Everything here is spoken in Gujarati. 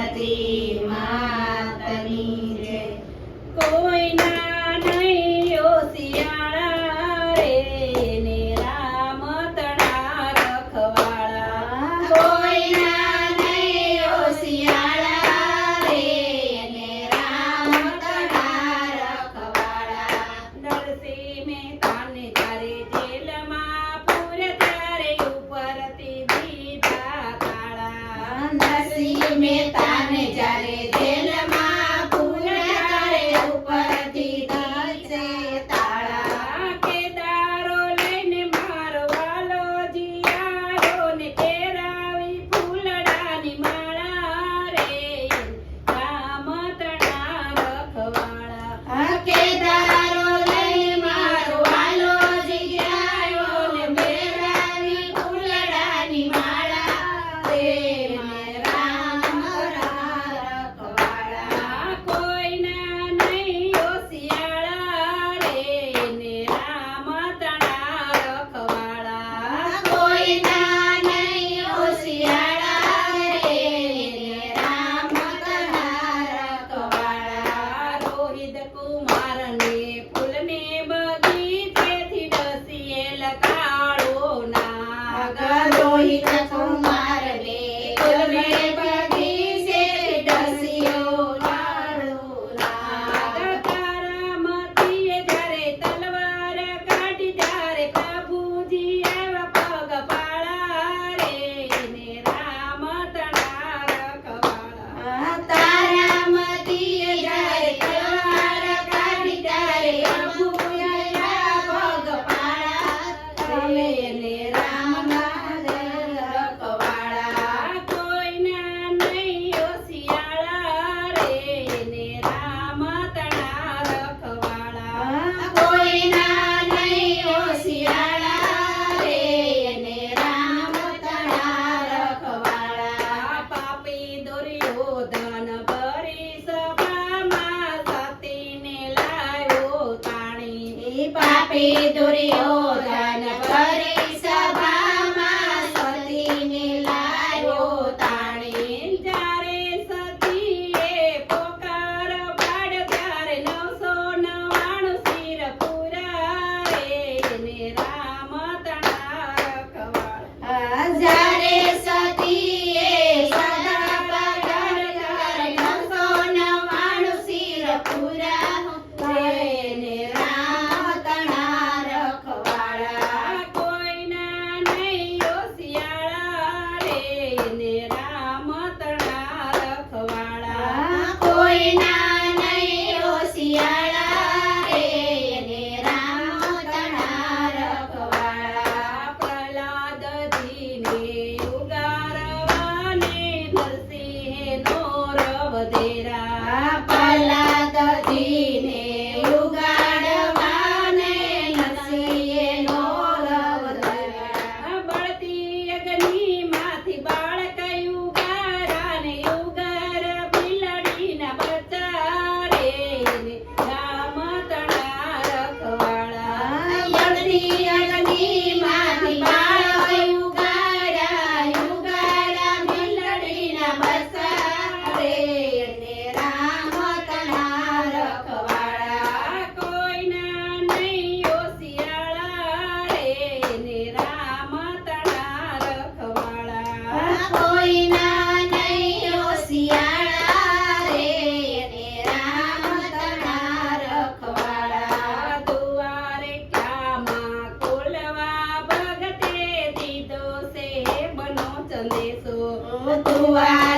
પાર્વતી રામ તણા રખવાળા કોઈના નહીં રે ને રામ તણા રખવાળા નરસિંહ મહેતાન તારે જેલમાં પૂર તારે ઉપરથી દીધા કાળા. નરસિંહ મહેતા ત્યારે તેલમાં પૂર્ણકારે ઉપરથી ધરશે મારો વાલો જીયારો ને કેરાવી ફૂલડાની માળા રે. કામતણા দরে দরে voar.